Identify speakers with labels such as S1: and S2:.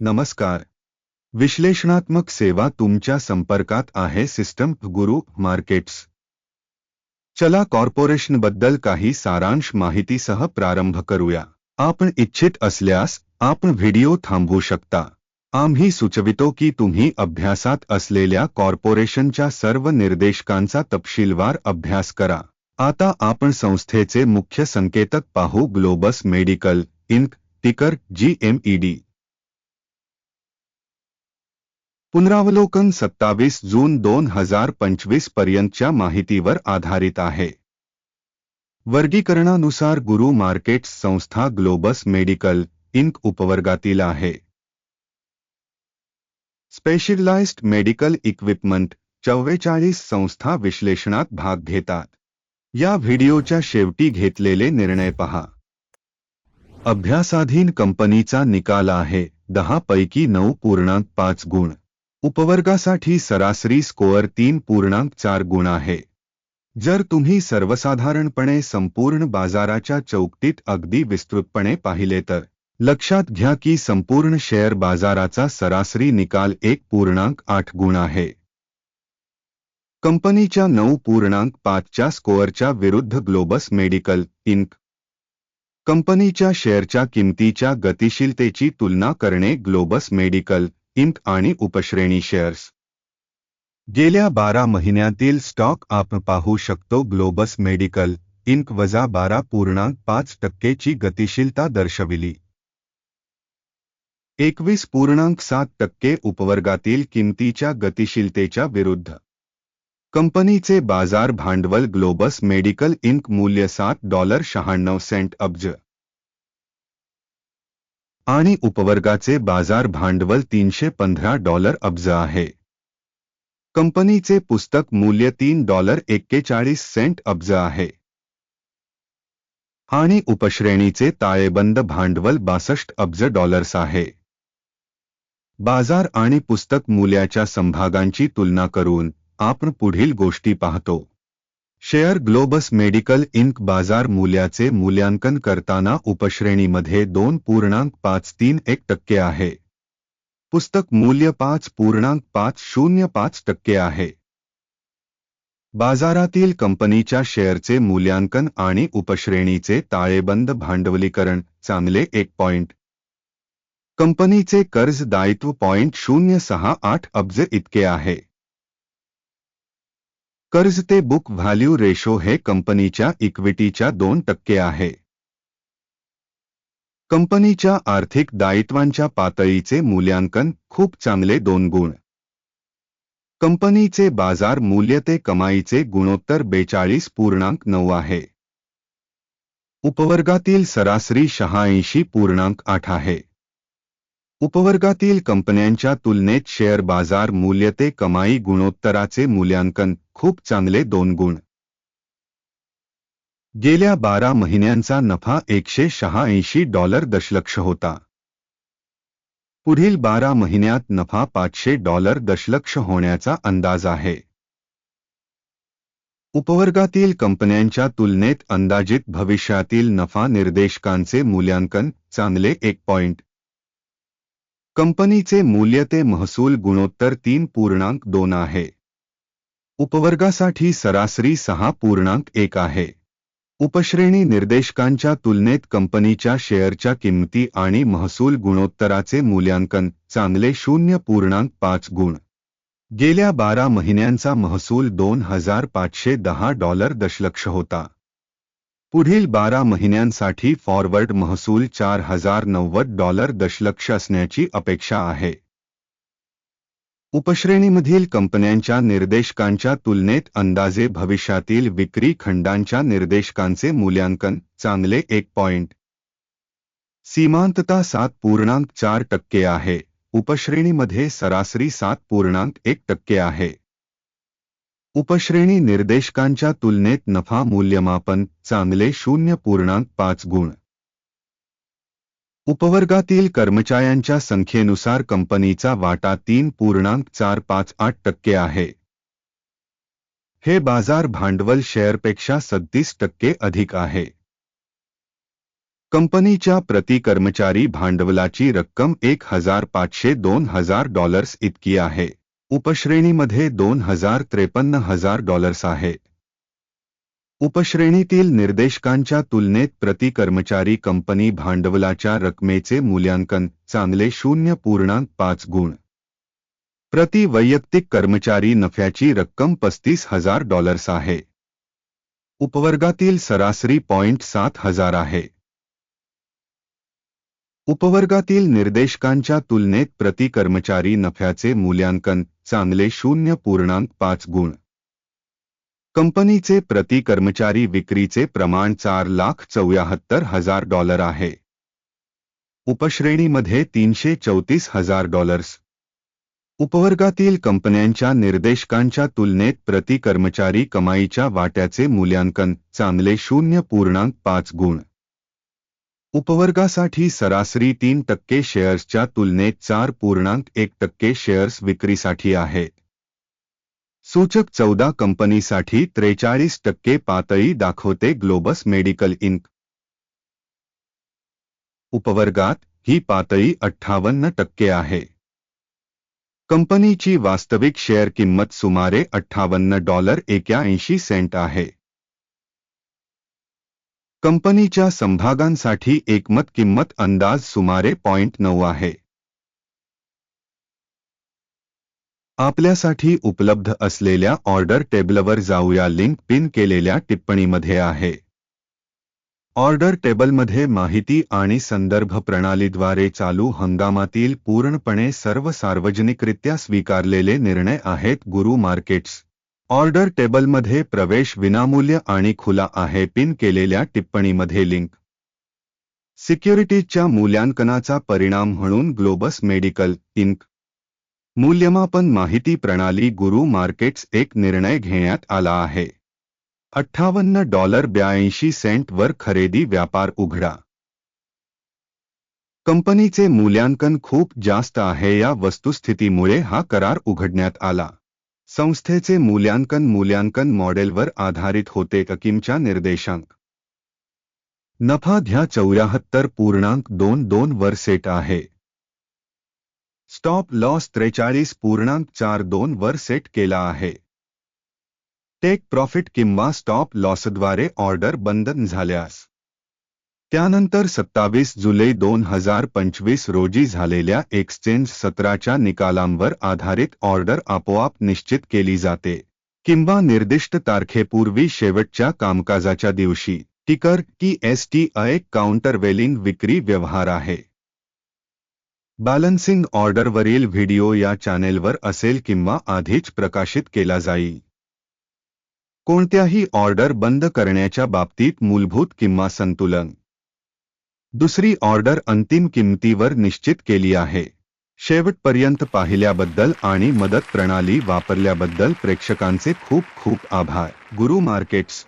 S1: नमस्कार. विश्लेषणात्मक सेवा तुमच्या संपर्कात आहे सिस्टम गुरु मार्केट्स. चला कॉर्पोरेशन कॉर्पोरेशनबद्दल काही सारांश माहितीसह प्रारंभ करूया. आपण इच्छित असल्यास आपण व्हिडिओ थांबवू शकता. आम्ही सुचवितो की तुम्ही अभ्यासात असलेल्या कॉर्पोरेशनच्या सर्व निर्देशकांचा तपशीलवार अभ्यास करा. आता आपण संस्थेचे मुख्य संकेतक पाहू ग्लोबस मेडिकल, इंक, टिकर जीएमईडी पुनरावलोकन सत्तावीस जून दोन हजार पंचवीस पर्यंतच्या माहितीवर आधारित आहे. वर्गीकरणानुसार गुरु मार्केट्स संस्था ग्लोबस मेडिकल इंक उपवर्गातील आहे. स्पेशलाइज्ड मेडिकल इक्विपमेंट चव्वेचाळीस संस्था विश्लेषणात भाग घेतात. या व्हिडिओच्या शेवटी घेतलेले निर्णय पहा. अभ्यासाधीन कंपनीचा निकाल आहे दहा पैकी नऊ पूर्णांक पाच गुण. उपवर्गासाठी सरासरी स्कोअर तीन पूर्णांक चार गुण आहे. जर तुम्ही सर्वसाधारणपणे संपूर्ण बाजाराच्या चौकटीत अगदी विस्तृतपणे पाहिले तर लक्षात घ्या की संपूर्ण शेअर बाजाराचा सरासरी निकाल एक पूर्णांक आठ गुण आहे. कंपनीच्या नऊ पूर्णांक पाचच्या स्कोअरच्या विरुद्ध ग्लोबस मेडिकल इंक कंपनीच्या शेअरच्या किमतीच्या गतिशीलतेची तुलना करणे ग्लोबस मेडिकल इंक आणि उपश्रेणी शेअर्स. गेल्या बारा महिन्यातील स्टॉक आपण पाहू शकतो ग्लोबस मेडिकल इंक वजा बारा पूर्णांक पाच टक्केची गतिशीलता दर्शविली. एकवीस पूर्णांक सात टक्के उपवर्गातील किमतीच्या गतिशीलतेच्या विरुद्ध. कंपनीचे बाजार भांडवल ग्लोबस मेडिकल इंक मूल्य सात डॉलर शहाण्णव सेंट अब्ज. आणि उपवर्गाचे बाजार भांडवल तीनशे पंधरा डॉलर अब्ज आहे. कंपनीचे पुस्तक मूल्य तीन डॉलर एक्केचाळीस सेंट अब्ज आहे. आणि उपश्रेणीचे ताळेबंद भांडवल बासष्ट अब्ज डॉलर्स आहे. बाजार आणि पुस्तक मूल्याच्या संभागांची तुलना करून आपण पुढील गोष्टी पाहतो. शेअर ग्लोबस मेडिकल इंक बाजार मूल्याचे मूल्यांकन करताना उपश्रेणीमध्ये दोन पूर्णांक पाच तीन एक टक्के आहे. पुस्तक मूल्य पाच पूर्णांक पाच शून्य पाच टक्के आहे. बाजारातील कंपनीच्या शेअरचे मूल्यांकन आणि उपश्रेणीचे ताळेबंद भांडवलीकरण चांगले एक पॉइंट. कंपनीचे कर्ज दायित्व पॉइंट शून्य सहा आठ अब्ज इतके आहे. कर्ज ते बुक व्हॅल्यू रेशो हे कंपनीच्या इक्विटीच्या दोन टक्के आहे. कंपनीच्या आर्थिक दायित्वांच्या पातळीचे मूल्यांकन खूप चांगले दोन गुण. कंपनीचे बाजार मूल्य ते कमाईचे गुणोत्तर बेचाळीस पूर्णांक नऊ आहे. उपवर्गातील सरासरी शहाऐंशी पूर्णांक आठ आहे. उपवर्गातील कंपन्यांच्या तुलनेत शेअर बाजार मूल्य ते कमाई गुणोत्तराचे मूल्यांकन खूप चांगले दोन गुण. गेल्या बारा महिन्यांचा नफा एकशे शहाऐंशी डॉलर दशलक्ष होता. पुढील बारा महिन्यात नफा पाचशे डॉलर दशलक्ष होण्याचा अंदाज आहे. उपवर्गातील कंपन्यांच्या तुलनेत अंदाजित भविष्यातील नफा निर्देशकांचे मूल्यांकन चांगले एक पॉइंट. कंपनीचे मूल्य ते महसूल गुणोत्तर तीन पूर्णांक दोन आहे. उपवर्गासाठी सरासरी सहा पूर्णांक एक आहे. उपश्रेणी निर्देशकांच्या तुलनेत कंपनीच्या शेअरच्या किंमती आणि महसूल गुणोत्तराचे मूल्यांकन चांगले शून्य पूर्णांक पाच गुण. गेल्या बारा महिन्यांचा महसूल दोन हजार पाचशे दहा डॉलर दशलक्ष होता. पुढील बारा महिन्यांसाठी फॉरवर्ड महसूल चार हजार नव्वद डॉलर दशलक्ष असण्याची अपेक्षा आहे. उपश्रेणीमधील कंपन्यांच्या निर्देशकांच्या तुलनेत अंदाजे भविष्यातील विक्री खंडांच्या निर्देशकांचे मूल्यांकन चांगले एक पॉइंट. सीमांतता सात पूर्णांक चार टक्के आहे. उपश्रेणीमध्ये सरासरी सात पूर्णांक एक टक्के आहे. उपश्रेणी निर्देशकांच्या तुलनेत नफा मूल्यमापन चांगले शून्य पूर्णांक पाच गुण. उपवर्गातील कर्मचाऱ्यांच्या संख्येनुसार कंपनीचा वाटा तीन पूर्णांक चार पाच आठ टक्के आहे. हे बाजार भांडवल शेअरपेक्षा सत्तीस टक्के अधिक आहे. कंपनीच्या प्रति कर्मचारी भांडवलाची रक्कम एक हजार पाचशे दोन हजार डॉलर्स इतकी आहे. उपश्रेणीमध्ये दोन हजार त्रेपन्न हजार डॉलर्स आहे. उपश्रेणीतील निर्देशकांच्या तुलनेत प्रति कर्मचारी कंपनी भांडवलाच्या रकमेचे मूल्यांकन चांगले शून्य पूर्णांक पाच गुण. प्रति वैयक्तिक कर्मचारी नफ्याची रक्कम पस्तीस हजार डॉलर्स आहे. उपवर्गातील सरासरी पॉइंट सात हजार आहे. उपवर्गातील निर्देशकांच्या तुलनेत प्रति कर्मचारी नफ्याचे मूल्यांकन चांगले शून्य पूर्णांक पाच गुण. कंपनीचे प्रति कर्मचारी विक्रीचे प्रमाण चार लाख चौऱ्याहत्तर हजार डॉलर आहे. उपश्रेणीमध्ये तीनशे चौतीस हजार डॉलर्स. उपवर्गातील कंपन्यांच्या निर्देशकांच्या तुलनेत प्रति कर्मचारी कमाईच्या वाट्याचे मूल्यांकन चांगले शून्य पूर्णांक पाच गुण. उपवर्गासाठी सरासरी तीन टक्के शेअर्सच्या तुलनेत चार पूर्णांक एक टक्के शेअर्स विक्रीसाठी आहे. सूचक चौदा कंपनीसाठी त्रेचाळीस टक्के पातळी दाखवते ग्लोबस मेडिकल इंक. उपवर्गात ही पातळी अठ्ठावन्न टक्के आहे. कंपनीची वास्तविक शेअर किंमत सुमारे अठ्ठावन्न डॉलर एक्याऐंशी सेंट आहे. कंपनीच्या समभागांसाठी एकमत किंमत अंदाज सुमारे पॉइंट नऊ आहे. आपल्यासाठी उपलब्ध असलेल्या ऑर्डर टेबलवर जाऊया. लिंक पिन केलेल्या टिप्पणीमध्ये आहे. ऑर्डर टेबलमध्ये माहिती आणि संदर्भ प्रणालीद्वारे चालू हंगामातील पूर्णपणे सर्व सार्वजनिकरित्या स्वीकारलेले निर्णय आहेत. गुरु मार्केट्स ऑर्डर टेबलमध्ये प्रवेश विनामूल्य आणि खुला आहे. पिन केलेल्या टिप्पणीमध्ये लिंक. सिक्युरिटीजच्या मूल्यांकनाचा परिणाम म्हणून ग्लोबस मेडिकल इंक. मूल्यमापन माहिती प्रणाली गुरु मार्केट्स एक निर्णय घेण्यात आला आहे. अठ्ठावन्न डॉलर ब्याऐंशी सेंटवर खरेदी व्यापार उघडा. कंपनीचे मूल्यांकन खूप जास्त आहे. या वस्तुस्थितीमुळे हा करार उघडण्यात आला. संस्थेचे मूल्यांकन मूल्यांकन मॉडेलवर आधारित होते ककीमच्या निर्देशांक. नफा ध्या चौऱ्याहत्तर पूर्णांक दोन दोन वर सेट आहे. स्टॉप लॉस त्रेचाळीस पूर्णांक चार दोन वर सेट केला आहे. टेक प्रॉफिट किंवा स्टॉप लॉसद्वारे ऑर्डर बंधन झाल्यास त्यानंतर सत्तावीस जुलै दोन हजार पंचवीस रोजी झालेल्या एक्सचेंज सत्राच्या निकालांवर आधारित ऑर्डर आपोआप निश्चित केली जाते. किंवा निर्दिष्ट तारखेपूर्वी शेवटच्या कामकाजाच्या दिवशी टिकर की एस टी एक काउंटरवेलिंग विक्री व्यवहार आहे. बॅलन्सिंग ऑर्डरवरील व्हिडिओ या चॅनेलवर असेल किंवा आधीच प्रकाशित केला जाईल. कोणत्याही ऑर्डर बंद करण्याच्या बाबतीत मूलभूत किंवा संतुलन. दुसरी ऑर्डर अंतिम किंमतीवर निश्चित केली आहे. शेवटपर्यंत पाहिल्याबद्दल आणि मदत प्रणाली वापरल्याबद्दल प्रेक्षकांचे खूप खूप आभार. गुरु मार्केट्स